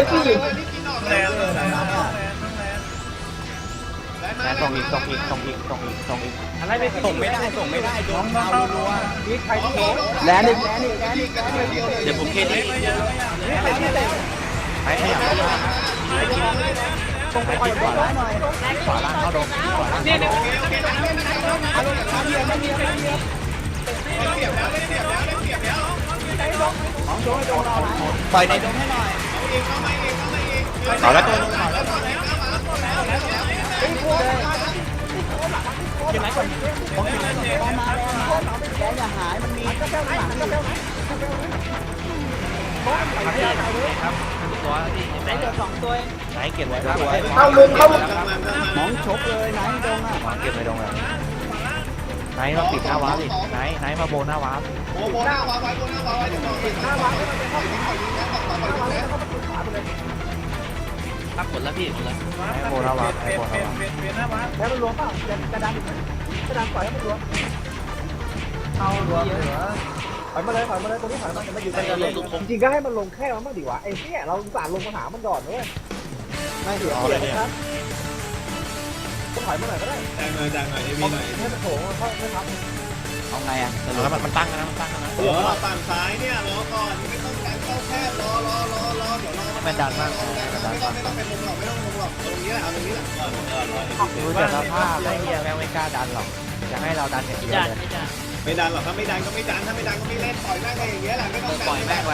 ส่งอีกส่งอีกส่งอีกส่งอีกส่งอีกอะไรไปส่งไม่ได้ส่งไม่ได้โดนเอารัวนี่ใครที่โดนแลนด์อีกแลนด์อีกแลนด์อีกแลนด์อีกเดี๋ยวผมเคลียร์ที่ไปขยับเข้ามาต้องไปขวาล่างหน่อยขวาล่างเข้าดงขวาล่างเข้าดงปล่อยในดงให้หน่อย เอาแล้วตัวไหนเก็บไว้ครับเข้ามุมเข้ามุมหมองชกเลยไหนดงอะหมองเก็บไว้ดงเลยไหนมาปิดหน้าวาร์ปดิไหนไหนมาโบหน้าวาร์ปโอ้โหหน้าวางไว้บนหน้าวางไว้เดี๋ยวปิดหน้าวางให้มันเป็นห้องขอยิงนะต่อไปตรงนี้รับผลแล้วพี่ผลแล้วให้โบหน้าวาร์ปให้โบหน้าวาร์ปแล้วมันรวมเปล่าจะจะดันจะดันปล่อยให้มันรวมเอารวมเหลือถอยมาเลยถอยมาเลยตรงนี้ถอยมาจะมาอยู่กันเลยจริงก็ให้มันลงแค่มันบ้างดีวะไอ้เนี่ยเราสารลงมาหามันก่อนเว้ยไม่เสียเสียนะครับก็ถอยมาหน่อยก็ได้แจงหน่อยแจงหน่อยนี่เอาหน่อยให้มันโถเข้าไม่ทับเอาไงอะแล้วมันมันตั้งนะมันตั้งนะเออฝั่งซ้ายเนี่ยรอก่อนไม่ต้องกา รอรอรอรอเดี๋ยวรอมันดันมากไม่ต้องไม่ต้องเป็นลงหรอกไม่ต้องลงหรอกตรงนี้แหละเอาตรงนี้แหละดูจากสภาพไอ้เหี้ยแม่งไม่กล้าดันหรอกอยากให้เราดันอย่างเดียวเลยไม่ดันหรอกถ้าไม่ดันก็ไม่ดันถ้าไม่ดันก็ไม่เล่นปล่อยแม่งไปอย่างเงี้ยแหละไม่ต้องปล่อยแม่งไป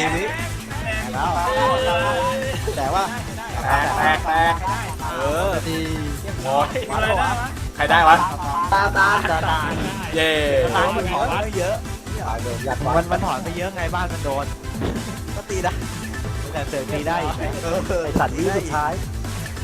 ีนี้แล้วแต่ว่าแตกแตกแตกเออดีหมดใครได้วะตาตาตาตาเย่มันถอนไปเยอะมันมันถอนไปเยอะไงบ้านมันโดนก็ตีได้แต่เสือตีได้ไอ้สัตว์นี้สุดท้าย